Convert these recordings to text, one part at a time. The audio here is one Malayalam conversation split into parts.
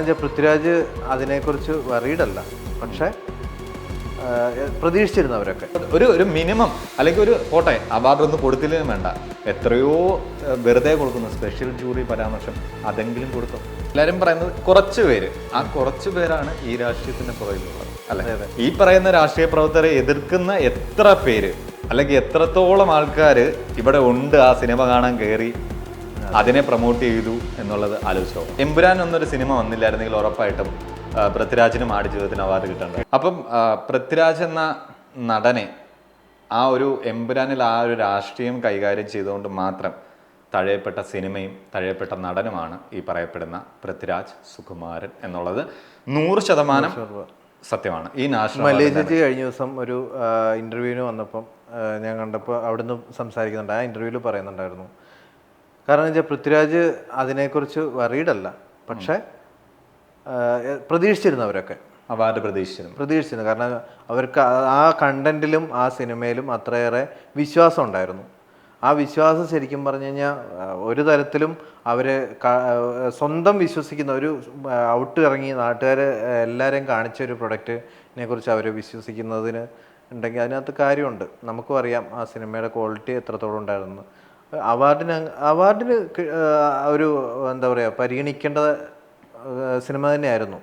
കാരണം വെച്ചാൽ പൃഥ്വിരാജ് അതിനെക്കുറിച്ച് വറീഡല്ല പക്ഷേ പ്രതീക്ഷിച്ചിരുന്നവരൊക്കെ. ഒരു ഒരു മിനിമം അല്ലെങ്കിൽ ഒരു പോട്ടെ അവാർഡ് ഒന്നും കൊടുത്തില്ലേലും വേണ്ട. എത്രയോ വെറുതെ കൊടുക്കുന്നു. സ്പെഷ്യൽ ജൂറി പരാമർശം അതെങ്കിലും കൊടുക്കും എല്ലാവരും പറയുന്നത് കുറച്ച് പേര്. ആ കുറച്ച് പേരാണ് ഈ രാഷ്ട്രീയത്തിന്റെ പുറകിലുള്ളത് അല്ലെ? ഈ പറയുന്ന രാഷ്ട്രീയ പ്രവർത്തകരെ എതിർക്കുന്ന എത്ര പേര് അല്ലെങ്കിൽ എത്രത്തോളം ആൾക്കാർ ഇവിടെ ഉണ്ട് ആ സിനിമ കാണാൻ കയറി അതിനെ പ്രൊമോട്ട് ചെയ്തു എന്നുള്ളത് ആലോചിച്ചോ. എമ്പുരാൻ എന്നൊരു സിനിമ വന്നില്ലായിരുന്നെങ്കിൽ ഉറപ്പായിട്ടും പൃഥ്വിരാജിനും ആട് ജീവിതത്തിന് അവാർഡ് കിട്ടേണ്ടത് അപ്പം പൃഥ്വിരാജ് എന്ന നടനെ ആ ഒരു എമ്പുരാനിൽ ആ ഒരു രാഷ്ട്രീയം കൈകാര്യം ചെയ്തുകൊണ്ട് മാത്രം തഴയപ്പെട്ട സിനിമയും തഴയപ്പെട്ട നടനുമാണ് ഈ പറയപ്പെടുന്ന പൃഥ്വിരാജ് സുകുമാരൻ എന്നുള്ളത് നൂറ് ശതമാനം സത്യമാണ്. ഈ നാഷണൽ കഴിഞ്ഞ ദിവസം ഒരു ഇന്റർവ്യൂവിന് വന്നപ്പം ഞാൻ കണ്ടപ്പോൾ അവിടുന്ന് സംസാരിക്കുന്നുണ്ട്. ആ ഇന്റർവ്യൂവിൽ പറയുന്നുണ്ടായിരുന്നു കാരണം വെച്ചാൽ പൃഥ്വിരാജ് അതിനെക്കുറിച്ച് വറീഡല്ല പക്ഷേ പ്രതീക്ഷിച്ചിരുന്നു അവരൊക്കെ അവാർഡ് പ്രതീക്ഷിച്ചിരുന്നു. പ്രതീക്ഷിച്ചിരുന്നു. കാരണം അവർക്ക് ആ- കണ്ടന്റിലും ആ സിനിമയിലും അത്രയേറെ വിശ്വാസം ഉണ്ടായിരുന്നു. ആ വിശ്വാസം ശരിക്കും പറഞ്ഞു കഴിഞ്ഞാൽ ഒരു തരത്തിലും അവർ സ്വന്തം വിശ്വസിക്കുന്ന ഒരു ഔട്ട് ഇറങ്ങി നാട്ടുകാർ എല്ലാവരെയും കാണിച്ച ഒരു പ്രൊഡക്റ്റിനെ കുറിച്ച് അവർ വിശ്വസിക്കുന്നതിന് ഉണ്ടെങ്കിൽ അതിനകത്ത് കാര്യമുണ്ട്. നമുക്കും അറിയാം ആ സിനിമയുടെ ക്വാളിറ്റി എത്രത്തോളം ഉണ്ടായിരുന്നു. അവാർഡിന് അവാർഡിന് ഒരു എന്താ പറയുക പരിഗണിക്കേണ്ട സിനിമ തന്നെയായിരുന്നു.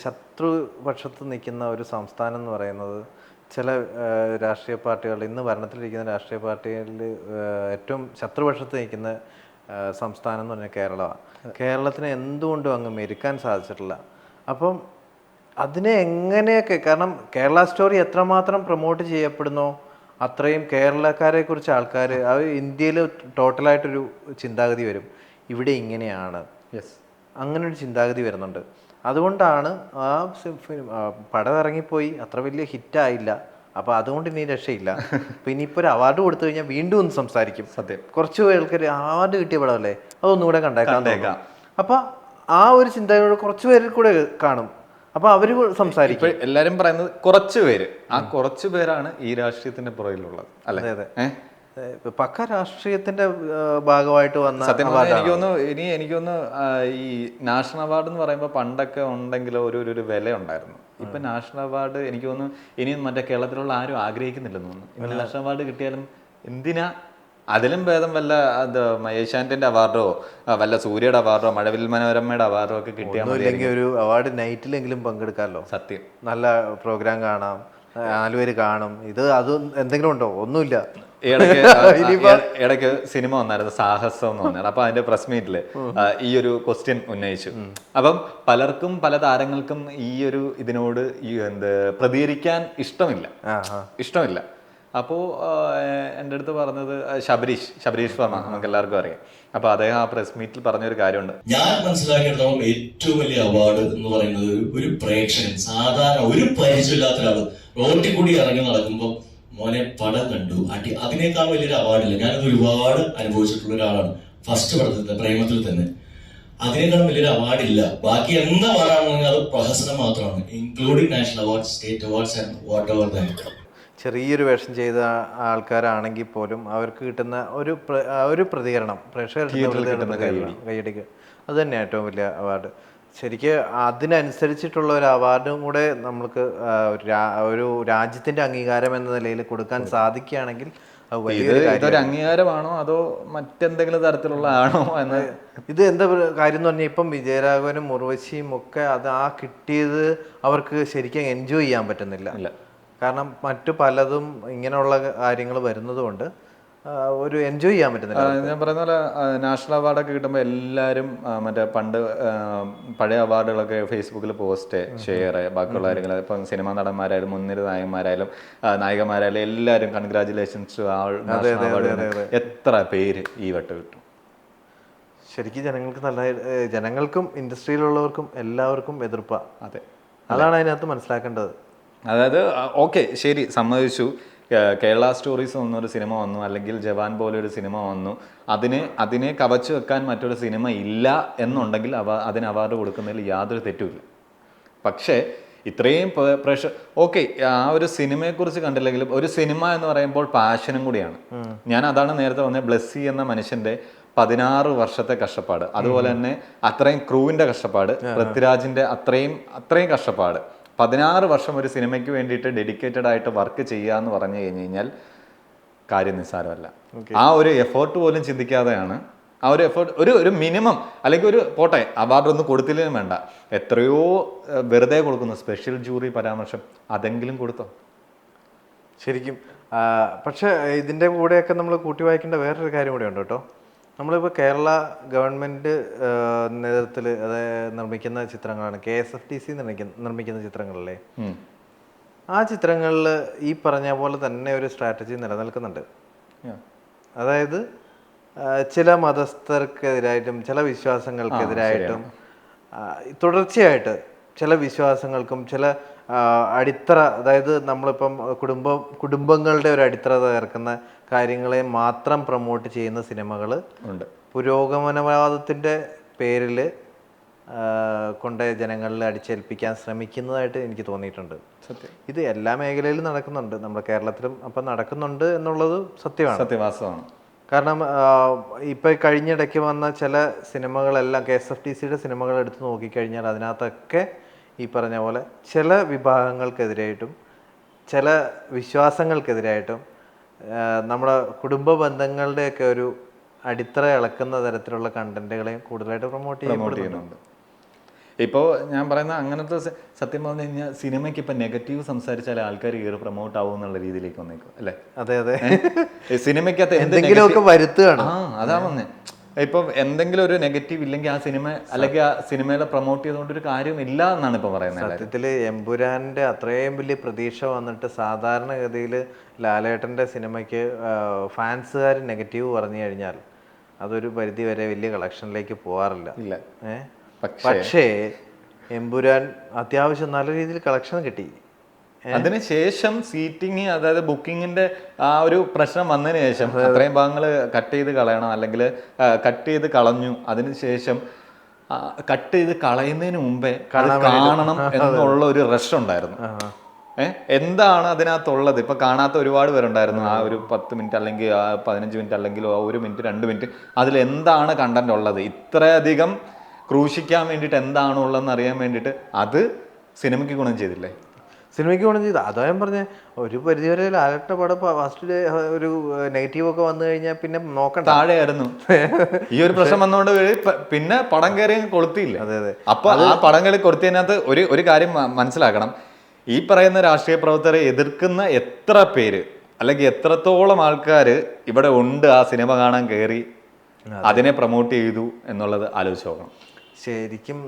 ശത്രുപക്ഷത്ത് നിൽക്കുന്ന ഒരു സംസ്ഥാനം എന്ന് പറയുന്നത് ചില രാഷ്ട്രീയ പാർട്ടികൾ ഇന്ന് ഭരണത്തിലിരിക്കുന്ന രാഷ്ട്രീയ പാർട്ടികളിൽ ഏറ്റവും ശത്രുപക്ഷത്ത് നിൽക്കുന്ന സംസ്ഥാനം എന്ന് പറഞ്ഞാൽ കേരളമാണ്. കേരളത്തിന് എന്തുകൊണ്ടും അങ്ങ് മെരുക്കാൻ സാധിച്ചിട്ടില്ല. അപ്പം അതിനെ എങ്ങനെയൊക്കെ കാരണം കേരള സ്റ്റോറി എത്രമാത്രം പ്രൊമോട്ട് ചെയ്യപ്പെടുന്നോ അത്രയും കേരളക്കാരെ കുറിച്ച് ആൾക്കാർ അത് ഇന്ത്യയിൽ ടോട്ടലായിട്ടൊരു ചിന്താഗതി വരും. ഇവിടെ ഇങ്ങനെയാണ്. യെസ് അങ്ങനെ ഒരു ചിന്താഗതി വരുന്നുണ്ട്. അതുകൊണ്ടാണ് ആ പടം ഇറങ്ങിപ്പോയി അത്ര വലിയ ഹിറ്റായില്ല. അപ്പോൾ അതുകൊണ്ട് ഇനി രക്ഷയില്ല. അപ്പോൾ ഇനിയിപ്പോൾ ഒരു അവാർഡ് കൊടുത്തു കഴിഞ്ഞാൽ വീണ്ടും ഒന്ന് സംസാരിക്കും. സത്യം. കുറച്ച് പേർക്ക് അവാർഡ് കിട്ടിയ പടമല്ലേ? അതൊന്നുകൂടെ കണ്ടേക്കാം അപ്പൊ അപ്പോൾ ആ ഒരു ചിന്തയോടെ കുറച്ച് പേരിൽ കൂടെ കാണും. അപ്പോൾ അവർ സംസാരിക്കും. എല്ലാരും പറയുന്നത് കുറച്ച് പേര്. ആ കുറച്ച് പേരാണ് ഈ രാഷ്ട്രീയത്തിന്റെ പുറകിലുള്ളത്. അല്ലെ? അതെ, പക്ക രാഷ്ട്രീയത്തിന്റെ ഭാഗമായിട്ട് വന്ന സത്യം എനിക്കൊന്ന് ഇനി എനിക്കൊന്ന് ഈ നാഷണൽ അവാർഡ് എന്ന് പറയുമ്പോൾ പണ്ടൊക്കെ ഉണ്ടെങ്കിൽ ഒരു ഒരു- വില ഉണ്ടായിരുന്നു. ഇപ്പൊ നാഷണൽ അവാർഡ് എനിക്ക് തോന്നുന്നു ഇനിയും മറ്റേ കേരളത്തിലുള്ള ആരും ആഗ്രഹിക്കുന്നില്ലെന്ന് തോന്നുന്നു. നാഷണൽ അവാർഡ് കിട്ടിയാലും എന്തിനാ അതിലും ഭേദം വല്ല അത് ഏഷ്യാനെറ്റിന്റെ അവാർഡോ വല്ല സൂര്യയുടെ അവാർഡോ മഴവിൽ മനോരമയുടെ അവാർഡോ ഒക്കെ കിട്ടിയാൽ ഒരു അവാർഡ് നൈറ്റിലെങ്കിലും പങ്കെടുക്കാമല്ലോ സത്യം. നല്ല പ്രോഗ്രാം കാണാം നാലുപേര് കാണും. ഇത് അത് എന്തെങ്കിലും ഉണ്ടോ? ഒന്നുമില്ല. ഇടയ്ക്ക് സിനിമ വന്നായിരുന്നു സാഹസം എന്ന് പറഞ്ഞാൽ അപ്പൊ അതിന്റെ പ്രസ് മീറ്റിൽ ഈ ഒരു ക്വസ്റ്റ്യൻ ഉന്നയിച്ചു. അപ്പം പലർക്കും പല താരങ്ങൾക്കും ഈ ഒരു ഇതിനോട് ഈ എന്ത് പ്രതികരിക്കാൻ ഇഷ്ടമില്ല. ഇഷ്ടമില്ല. അപ്പോൾ എന്റെ അടുത്ത് പറഞ്ഞത് ശബരീഷ് ശബരീഷ് വർമ്മ നമുക്ക് എല്ലാവർക്കും അറിയാം. അപ്പോൾ അദ്ദേഹം ആ പ്രസ് മീറ്റിൽ പറഞ്ഞൊരു കാര്യമുണ്ട്. ഞാൻ മനസ്സിലാക്കിയിടത്തോളം ഏറ്റവും വലിയ അവാർഡ് എന്ന് പറയുന്നത് ഒരു- പ്രേക്ഷകൻ സാധാരണ ഒരു പരിചയമില്ലാത്ത ഒരാൾ റോട്ടിൽ കൂടി ഇറങ്ങി നടക്കുമ്പോൾ മോനെ പടം കണ്ടു. അടി അതിനേക്കാൾ വലിയൊരു അവാർഡില്ല ഞാനത് ഒരുപാട് അനുഭവിച്ചിട്ടുള്ള ഒരാളാണ്. ഫസ്റ്റ് പടത്തിൽ തന്നെ പ്രേമത്തിൽ തന്നെ. അതിനേക്കാളും വലിയൊരു അവാർഡില്ല ബാക്കി എന്താ അവാർഡാണെന്നുണ്ടെങ്കിൽ അത് പ്രഹസനം മാത്രമാണ്. Including national award state awards and whatever that ചെറിയൊരു വേഷം ചെയ്ത ആൾക്കാരാണെങ്കിൽ പോലും അവർക്ക് കിട്ടുന്ന ഒരു ഒരു പ്രതികരണം പ്രേക്ഷകരുടെ കയ്യടിക്ക്. അത് തന്നെ ഏറ്റവും വലിയ അവാർഡ്. ശരിക്ക് അതിനനുസരിച്ചിട്ടുള്ള ഒരു അവാർഡും കൂടെ നമ്മൾക്ക് ഒരു രാജ്യത്തിന്റെ അംഗീകാരം എന്ന നിലയിൽ കൊടുക്കാൻ സാധിക്കുകയാണെങ്കിൽ ഇത് ഇതൊരു അംഗീകാരമാണോ അതോ മറ്റെന്തെങ്കിലും തരത്തിലുള്ള ആണോ എന്ന്? ഇത് എന്താ കാര്യം എന്ന് പറഞ്ഞാൽ ഇപ്പം വിജയരാഘവനും മുർവശിയും ഒക്കെ അത് ആ കിട്ടിയത് അവർക്ക് ശരിക്കും എൻജോയ് ചെയ്യാൻ പറ്റുന്നില്ല. കാരണം മറ്റു പലതും ഇങ്ങനെയുള്ള കാര്യങ്ങൾ വരുന്നത് കൊണ്ട് ഒരു എൻജോയ് ചെയ്യാൻ പറ്റുന്നില്ല ഞാൻ പറയുന്ന പോലെ നാഷണൽ അവാർഡൊക്കെ കിട്ടുമ്പോൾ എല്ലാവരും മറ്റേ പണ്ട് പഴയ അവാർഡുകളൊക്കെ ഫേസ്ബുക്കിൽ പോസ്റ്റ് ഷെയർ ബാക്കിയുള്ള കാര്യങ്ങൾ ഇപ്പം സിനിമാ നടന്മാരായാലും മുൻനിര നായകന്മാരായാലും നായികമാരായാലും എല്ലാവരും കൺഗ്രാചുലേഷൻസ് എത്ര പേര് ഈ വട്ടം കിട്ടും? ശരിക്കും ജനങ്ങൾക്ക് നല്ല ജനങ്ങൾക്കും ഇൻഡസ്ട്രിയിലുള്ളവർക്കും എല്ലാവർക്കും എതിർപ്പാണ് അതെ. അതാണ് അതിനകത്ത് മനസ്സിലാക്കേണ്ടത്. അതായത് ഓക്കെ ശരി സമ്മതിച്ചു. കേരള സ്റ്റോറീസ് എന്നൊരു സിനിമ വന്നു അല്ലെങ്കിൽ ജവാൻ പോലെ ഒരു സിനിമ വന്നു. അതിന് അതിനെ കവച്ചു വെക്കാൻ മറ്റൊരു സിനിമ ഇല്ല എന്നുണ്ടെങ്കിൽ അവ അതിന് അവാർഡ് കൊടുക്കുന്നതിൽ യാതൊരു തെറ്റുമില്ല. പക്ഷേ ഇത്രയും പ്രഷർ ഓക്കെ ആ ഒരു സിനിമയെക്കുറിച്ച് കണ്ടില്ലെങ്കിലും ഒരു സിനിമ എന്ന് പറയുമ്പോൾ പാഷനും കൂടിയാണ്. ഞാൻ അതാണ് നേരത്തെ പറഞ്ഞത് ബ്ലെസ്സി എന്ന മനുഷ്യന്റെ പതിനാറ് വർഷത്തെ കഷ്ടപ്പാട്. അതുപോലെ തന്നെ അത്രയും ക്രൂവിന്റെ കഷ്ടപ്പാട് പൃഥ്വിരാജിന്റെ അത്രയും അത്രയും കഷ്ടപ്പാട്. പതിനാറ് വർഷം ഒരു സിനിമയ്ക്ക് വേണ്ടിയിട്ട് ഡെഡിക്കേറ്റഡ് ആയിട്ട് വർക്ക് ചെയ്യുക എന്ന് പറഞ്ഞു കഴിഞ്ഞു കഴിഞ്ഞാൽ കാര്യം നിസ്സാരമല്ല. ആ ഒരു എഫേർട്ട് പോലും ചിന്തിക്കാതെയാണ് ആ ഒരു എഫേർട്ട് ഒരു ഒരു മിനിമം അല്ലെങ്കിൽ ഒരു പോട്ടെ അവാർഡ് ഒന്നും കൊടുത്തില്ലേലും വേണ്ട. എത്രയോ വെറുതെ കൊടുക്കുന്നു. സ്പെഷ്യൽ ജൂറി പരാമർശം അതെങ്കിലും കൊടുത്തോ? ശരിക്കും പക്ഷേ ഇതിന്റെ കൂടെയൊക്കെ നമ്മൾ കൂട്ടി വായിക്കേണ്ട വേറൊരു കാര്യം കൂടെ ഉണ്ട് കേട്ടോ. നമ്മളിപ്പോൾ കേരള ഗവൺമെന്റ് നേതൃത്വത്തിൽ അത് നിർമ്മിക്കുന്ന ചിത്രങ്ങളാണ്. K S F T C നിർമ്മിക്കുന്ന ചിത്രങ്ങളല്ലേ? ആ ചിത്രങ്ങളിൽ ഈ പറഞ്ഞ പോലെ തന്നെ ഒരു സ്ട്രാറ്റജി നിലനിൽക്കുന്നുണ്ട്. അതായത് ചില മതസ്ഥർക്കെതിരായിട്ടും ചില വിശ്വാസങ്ങൾക്കെതിരായിട്ടും തുടർച്ചയായിട്ട് ചില വിശ്വാസങ്ങൾക്കും ചില അടിത്തറ അതായത് നമ്മളിപ്പം കുടുംബം കുടുംബങ്ങളുടെ ഒരു അടിത്തറ തകർക്കുന്ന കാര്യങ്ങളെ മാത്രം പ്രൊമോട്ട് ചെയ്യുന്ന സിനിമകൾ ഉണ്ട്. പുരോഗമനവാദത്തിന്റെ പേരിൽ കൊണ്ട് ജനങ്ങളിൽ അടിച്ചേൽപ്പിക്കാൻ ശ്രമിക്കുന്നതായിട്ട് എനിക്ക് തോന്നിയിട്ടുണ്ട്. സത്യം. ഇത് എല്ലാ മേഖലയിലും നടക്കുന്നുണ്ട്. നമ്മുടെ കേരളത്തിലും അപ്പം നടക്കുന്നുണ്ട് എന്നുള്ളത് സത്യമാണ്. സത്യവാസമാണ് കാരണം ഇപ്പം കഴിഞ്ഞിടയ്ക്ക് വന്ന ചില സിനിമകളെല്ലാം കെ എസ് എഫ് ടി സിയുടെ സിനിമകൾ എടുത്ത് നോക്കിക്കഴിഞ്ഞാൽ അതിനകത്തൊക്കെ ഈ പറഞ്ഞ പോലെ ചില വിഭാഗങ്ങൾക്കെതിരായിട്ടും ചില വിശ്വാസങ്ങൾക്കെതിരായിട്ടും നമ്മുടെ കുടുംബ ബന്ധങ്ങളുടെയൊക്കെ ഒരു അടിത്തറ ഇളക്കുന്ന തരത്തിലുള്ള കണ്ടന്റുകളെയും കൂടുതലായിട്ട് പ്രൊമോട്ട് ചെയ്യുന്നുണ്ട്. ഇപ്പോൾ ഞാൻ പറയുന്ന അങ്ങനത്തെ സത്യം പറഞ്ഞു കഴിഞ്ഞാൽ സിനിമയ്ക്ക് ഇപ്പം നെഗറ്റീവ് സംസാരിച്ചാൽ ആൾക്കാർ കയറി പ്രൊമോട്ട് ആവും എന്നുള്ള രീതിയിലേക്ക് വന്നേക്കും അല്ലേ? അതെ അതെ. സിനിമയ്ക്കകത്ത് എന്ത് എന്തെങ്കിലുമൊക്കെ വരുത്തുകയാണ്. ആ അതാ വന്നേ ഇപ്പം എന്തെങ്കിലും ഒരു നെഗറ്റീവ് ഇല്ലെങ്കിൽ ആ സിനിമ അല്ലെങ്കിൽ ആ സിനിമയിലെ പ്രൊമോട്ട് ചെയ്തുകൊണ്ട് ഒരു കാര്യം ഇല്ല എന്നാണ് ഇപ്പൊ പറയുന്നത് സത്യത്തിൽ സത്യത്തിൽ എമ്പുരാന്റെ അത്രയും വലിയ പ്രതീക്ഷ വന്നിട്ട് സാധാരണഗതിയിൽ ലാലേട്ടന്റെ സിനിമയ്ക്ക് ഫാൻസുകാർ നെഗറ്റീവ് പറഞ്ഞു കഴിഞ്ഞാൽ അതൊരു പരിധി വരെ വലിയ കളക്ഷനിലേക്ക് പോകാറില്ല ഇല്ല. പക്ഷേ പക്ഷേ എമ്പുരാൻ അത്യാവശ്യം നല്ല രീതിയിൽ കളക്ഷൻ കിട്ടി. അതിനുശേഷം സീറ്റിംഗ് അതായത് ബുക്കിങ്ങിന്റെ ആ ഒരു പ്രശ്നം വന്നതിന് ശേഷം അത്രയും ഭാഗങ്ങൾ കട്ട് ചെയ്ത് കളയണം അല്ലെങ്കിൽ കട്ട് ചെയ്ത് കളഞ്ഞു. അതിനുശേഷം കട്ട് ചെയ്ത് കളയുന്നതിന് മുമ്പേ കാണണം എന്നുള്ള ഒരു റഷ് ഉണ്ടായിരുന്നു. ഏഹ് എന്താണ് അതിനകത്തുള്ളത്? ഇപ്പൊ കാണാത്ത ഒരുപാട് പേരുണ്ടായിരുന്നു. ആ ഒരു പത്ത് മിനിറ്റ് അല്ലെങ്കിൽ ആ പതിനഞ്ച് മിനിറ്റ് അല്ലെങ്കിൽ ആ ഒരു മിനിറ്റ് രണ്ട് മിനിറ്റ് അതിൽ എന്താണ് കണ്ടന്റ് ഉള്ളത്? ഇത്രയധികം ക്രൂശിക്കാൻ വേണ്ടിയിട്ട് എന്താണുള്ളതെന്ന് അറിയാൻ വേണ്ടിയിട്ട് അത് സിനിമയ്ക്ക് ഗുണം ചെയ്തില്ലേ? സിനിമയ്ക്ക് ഗുണം ചെയ്തു. അതാ ഞാൻ പറഞ്ഞ ഒരു പരിധിവരെ ലാലട്ട പടം ഫസ്റ്റ് ഒരു നെഗറ്റീവ് ഒക്കെ വന്നു കഴിഞ്ഞാൽ പിന്നെ നോക്കണ്ട. താഴെയായിരുന്നു. ഈ ഒരു പ്രശ്നം വന്നുകൊണ്ട് പിന്നെ പടം കയറി കൊളുത്തിയില്ല. അതെ അതെ. അപ്പൊ ആ പടം കയറി കൊളുത്തിയതിനകത്ത് ഒരു ഒരു കാര്യം മനസ്സിലാക്കണം. ഈ പറയുന്ന രാഷ്ട്രീയ പ്രവർത്തകരെ എതിർക്കുന്ന എത്ര പേര് അല്ലെങ്കിൽ എത്രത്തോളം ആൾക്കാർ ഇവിടെ ഉണ്ട് ആ സിനിമ കാണാൻ കയറി അതിനെ പ്രൊമോട്ട് ചെയ്തു എന്നുള്ളത് ആലോചിച്ച് നോക്കണം. ശരിക്കും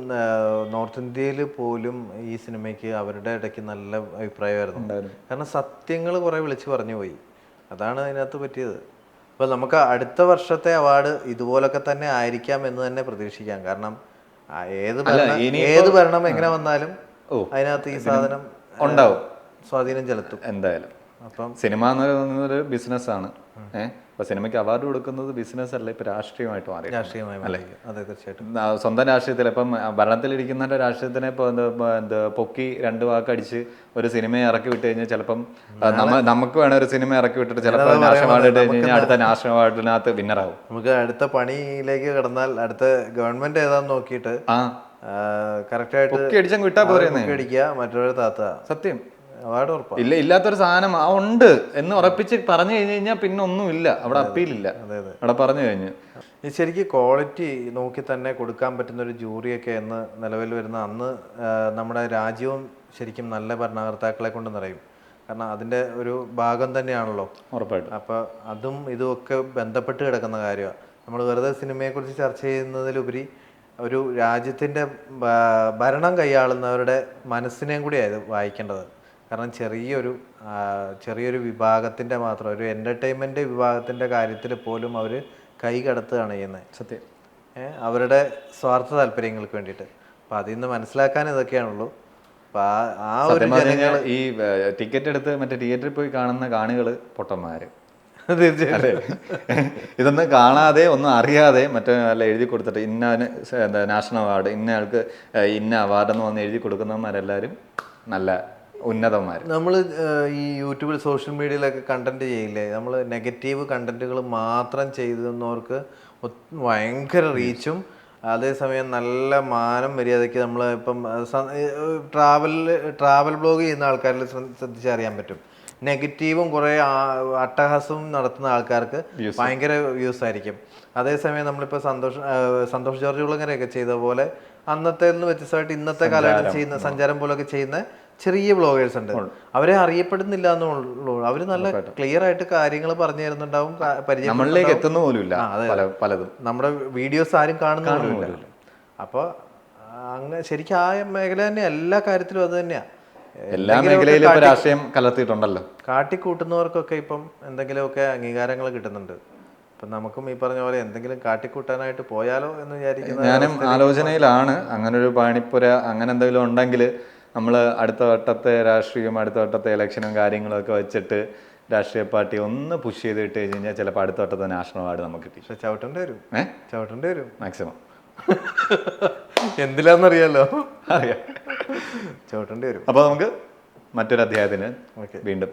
നോർത്ത് ഇന്ത്യയിൽ പോലും ഈ സിനിമയ്ക്ക് അവരുടെ ഇടയ്ക്ക് നല്ല അഭിപ്രായമായിരുന്നു. കാരണം സത്യങ്ങൾ കുറെ വിളിച്ചു പറഞ്ഞു പോയി. അതാണ് അതിനകത്ത് പറ്റിയത്. അപ്പൊ നമുക്ക് അടുത്ത വർഷത്തെ അവാർഡ് ഇതുപോലൊക്കെ തന്നെ ആയിരിക്കാം എന്ന് തന്നെ പ്രതീക്ഷിക്കാം. കാരണം ഏത് ഏത് ഭരണം എങ്ങനെ വന്നാലും അതിനകത്ത് ഈ സാധനം ഉണ്ടാവും. സ്വാധീനം ചെലുത്തും. എന്തായാലും. അപ്പം സിനിമ എന്ന് പറയുന്നത് ബിസിനസ്സാണ്. ഏഹ് അപ്പൊ സിനിമയ്ക്ക് അവാർഡ് കൊടുക്കുന്നത് ബിസിനസ് അല്ല ഇപ്പൊ രാഷ്ട്രീയമായിട്ട് മാറി രാഷ്ട്രീയമായി അല്ലേ? അതെ തീർച്ചയായിട്ടും. സ്വന്തം രാഷ്ട്രീയത്തിൽ ഇപ്പം ഭരണത്തിലിരിക്കുന്നവരുടെ രാഷ്ട്രീയത്തിനെ പൊക്കി രണ്ട് വാക്കടിച്ച് ഒരു സിനിമ ഇറക്കി വിട്ട് കഴിഞ്ഞാൽ ചിലപ്പം നമുക്ക് വേണ ഒരു സിനിമ ഇറക്കി വിട്ടിട്ട് ചിലപ്പോൾ നാഷണൽ അവാർഡ് ഇട്ട് കഴിഞ്ഞാൽ അടുത്ത നാഷണൽ അവാർഡിനകത്ത് വിന്നറാവും. നമുക്ക് അടുത്ത പണിയിലേക്ക് കടന്നാൽ അടുത്ത ഗവൺമെന്റ് ഏതാന്ന് നോക്കിയിട്ട് ആ. കറക്റ്റ് ആയിട്ട് വിട്ടാ അടിക്കുക മറ്റൊരു താത്ത. സത്യം. അവാർഡ് ഉറപ്പാണ് ഇല്ല ഇല്ലാത്തൊരു സാധനം ആ ഉണ്ട് എന്ന് ഉറപ്പിച്ച് പറഞ്ഞു കഴിഞ്ഞു കഴിഞ്ഞാൽ പിന്നെ ഒന്നുമില്ല. അവിടെ അപ്പീലില്ല. അവിടെ പറഞ്ഞു കഴിഞ്ഞു. ശരിക്കും ക്വാളിറ്റി നോക്കി തന്നെ കൊടുക്കാൻ പറ്റുന്ന ഒരു ജൂറിയൊക്കെ എന്ന് നിലവിൽ വരുന്ന അന്ന് നമ്മുടെ രാജ്യവും ശരിക്കും നല്ല ഭരണകർത്താക്കളെ കൊണ്ട് നിറയും. കാരണം അതിന്റെ ഒരു ഭാഗം തന്നെയാണല്ലോ. ഉറപ്പായിട്ടും. അപ്പോൾ അതും ഇതുമൊക്കെ ബന്ധപ്പെട്ട് കിടക്കുന്ന കാര്യമാണ് നമ്മൾ വെറുതെ സിനിമയെ കുറിച്ച് ചർച്ച ചെയ്യുന്നതിലുപരി ഒരു രാജ്യത്തിന്റെ ഭരണം കൈയാളുന്നവരുടെ മനസ്സിനെയും കൂടിയാണ് ഇത് വായിക്കേണ്ടത്. കാരണം ചെറിയൊരു ചെറിയൊരു വിഭാഗത്തിന്റെ മാത്രം ഒരു എന്റർടൈൻമെന്റ് വിഭാഗത്തിന്റെ കാര്യത്തിൽ പോലും അവർ കൈ കടത്തുകയാണ് ചെയ്യുന്നത്. സത്യം. അവരുടെ സ്വാർത്ഥ താല്പര്യങ്ങൾക്ക് വേണ്ടിയിട്ട്. അപ്പം അതിൽ നിന്ന് മനസ്സിലാക്കാൻ ഇതൊക്കെയാണുള്ളൂ. ആ ഒരു ജനങ്ങൾ ഈ ടിക്കറ്റ് എടുത്ത് മറ്റേ തിയേറ്ററിൽ പോയി കാണുന്ന കാണികൾ പൊട്ടന്മാര്. തീർച്ചയായിട്ടും. ഇതൊന്നും കാണാതെ ഒന്നും അറിയാതെ മറ്റേ അല്ല എഴുതി കൊടുത്തിട്ട് ഇന്ന എന്താ നാഷണൽ അവാർഡ് ഇന്ന ആൾക്ക് ഇന്ന അവാർഡ് എന്ന് വന്ന് എഴുതി കൊടുക്കുന്നവന്മാരെല്ലാവരും നല്ല ഉന്നതന്മാർ നമ്മൾ ഈ യൂട്യൂബിൽ സോഷ്യൽ മീഡിയയിലൊക്കെ കണ്ടന്റ് ചെയ്യില്ലേ? നമ്മൾ നെഗറ്റീവ് കണ്ടന്റുകൾ മാത്രം ചെയ്തവർക്ക് ഒത്ത് ഭയങ്കര റീച്ചും അതേസമയം നല്ല മാനം മര്യാദയ്ക്ക് നമ്മൾ ഇപ്പം ട്രാവൽ ട്രാവൽ ബ്ലോഗ് ചെയ്യുന്ന ആൾക്കാരിൽ ശ്രദ്ധ- ശ്രദ്ധിച്ചറിയാൻ പറ്റും. നെഗറ്റീവും കുറേ അട്ടഹാസവും നടത്തുന്ന ആൾക്കാർക്ക് ഭയങ്കര വ്യൂസ് ആയിരിക്കും. അതേസമയം നമ്മളിപ്പോൾ സന്തോഷ് സന്തോഷ് ജോർജ് കുളങ്ങരയൊക്കെ ചെയ്ത പോലെ അന്നത്തെ നിന്ന് വ്യത്യസ്തമായിട്ട് ഇന്നത്തെ കാലഘട്ടം ചെയ്യുന്ന സഞ്ചാരം പോലൊക്കെ ചെയ്യുന്ന ചെറിയ ബ്ലോഗേഴ്സ് ഉണ്ട്. അവരെ അറിയപ്പെടുന്നില്ല എന്നുള്ളൂ. അവർ നല്ല ക്ലിയർ ആയിട്ട് കാര്യങ്ങൾ പറഞ്ഞു തരുന്നുണ്ടാവും നമ്മളിലേക്ക് എത്തുന്ന പോലും ഇല്ല ആ, അതെ. പല പലതും. നമ്മുടെ വീഡിയോസ് ആരും കാണുന്നില്ല അപ്പോൾ അങ്ങനെ ശരിക്കും ആ മേഖല തന്നെ എല്ലാ കാര്യത്തിലും അത് തന്നെയാ. എല്ലാ മേഖലയിലും രാഷ്ട്രീയം കലർത്തിയിട്ടുണ്ടല്ലോ. കാട്ടിക്കൂട്ടുന്നവർക്കൊക്കെ ഇപ്പം എന്തെങ്കിലുമൊക്കെ അംഗീകാരങ്ങൾ കിട്ടുന്നുണ്ട്. ഇപ്പം നമുക്കും ഈ പറഞ്ഞ പോലെ എന്തെങ്കിലും കാട്ടിക്കൂട്ടാനായിട്ട് പോയാലോ എന്ന് വിചാരിക്കുന്നു ഞാനും ആലോചനയിലാണ്. അങ്ങനെ ഒരു പാണിപ്പുര അങ്ങനെ എന്തെങ്കിലും ഉണ്ടെങ്കിൽ നമ്മൾ അടുത്ത വട്ടത്തെ രാഷ്ട്രീയം അടുത്ത വട്ടത്തെ ഇലക്ഷനും കാര്യങ്ങളൊക്കെ വെച്ചിട്ട് രാഷ്ട്രീയ പാർട്ടി ഒന്ന് പുഷ് ചെയ്ത് ചെയ്തിട്ട് കഴിഞ്ഞാൽ ചിലപ്പോൾ അടുത്ത വട്ടത്തെ നാഷണൽ അവാർഡ് നമുക്ക് കിട്ടി. പക്ഷെ ചവിട്ടേണ്ടി വരും. ഏ? ചവിട്ടേണ്ടി വരും. മാക്സിമം എന്തിലാന്നറിയാലോ? അറിയാം. ചവിട്ടേണ്ടി വരും. അപ്പോൾ നമുക്ക് മറ്റൊരു അധ്യായത്തിന് ഓക്കെ. വീണ്ടും.